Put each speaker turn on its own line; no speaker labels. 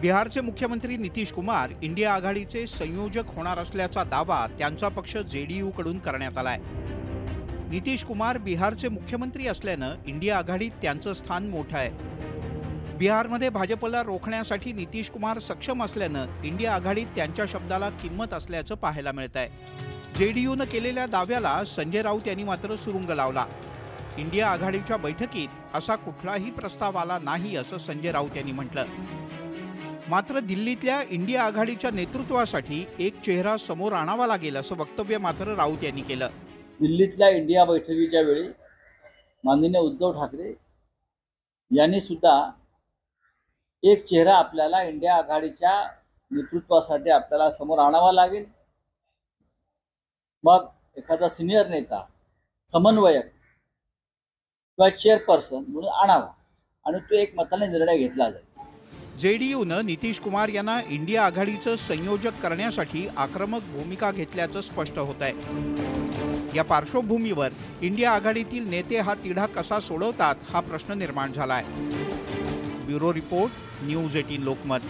बिहारचे मुख्यमंत्री नितीश कुमार इंडिया आघाडीचे संयोजक होणार असल्याचा दावा त्यांचा पक्ष जे डी यूकडून करण्यात आलाय. नितीश कुमार बिहारचे मुख्यमंत्री असल्यानं इंडिया आघाडीत त्यांचं स्थान मोठं आहे. बिहारमध्ये भाजपला रोखण्यासाठी नितीश कुमार सक्षम असल्यानं इंडिया आघाडीत त्यांच्या शब्दाला किंमत असल्याचं पाहायला मिळत आहे जेडीयूनं केलेल्या दाव्याला संजय राऊत यांनी मात्र सुरुंग लावला. इंडिया आघाडीच्या बैठकीत असा कुठलाही प्रस्ताव आला नाही असं संजय राऊत यांनी म्हटलं. मात्र दिल्लीतल्या इंडिया आघाडीच्या नेतृत्वासाठी एक चेहरा समोर आणावा लागेल असं वक्तव्य मात्र राऊत यांनी केलं.
दिल्लीतल्या इंडिया बैठकीच्या वेळी माननीय उद्धव ठाकरे यांनी सुद्धा एक चेहरा आपल्याला इंडिया आघाडीच्या नेतृत्वासाठी आपल्याला समोर आणावा लागेल. मग एखादा सिनियर नेता समन्वयक किंवा चेअरपर्सन म्हणून आणावा आणि तो एक मताने निर्णय घेतला जाईल.
जेडीयूनं नितीश कुमार यांना इंडिया आघाडीचं संयोजक करण्यासाठी आक्रमक भूमिका घेतल्याचं स्पष्ट होत आहे या पार्श्वभूमीवर इंडिया आघाडीतील नेते हा तिढा कसा सोडवतात हा प्रश्न निर्माण झाला आहे bureau report news eighteen Lokmat.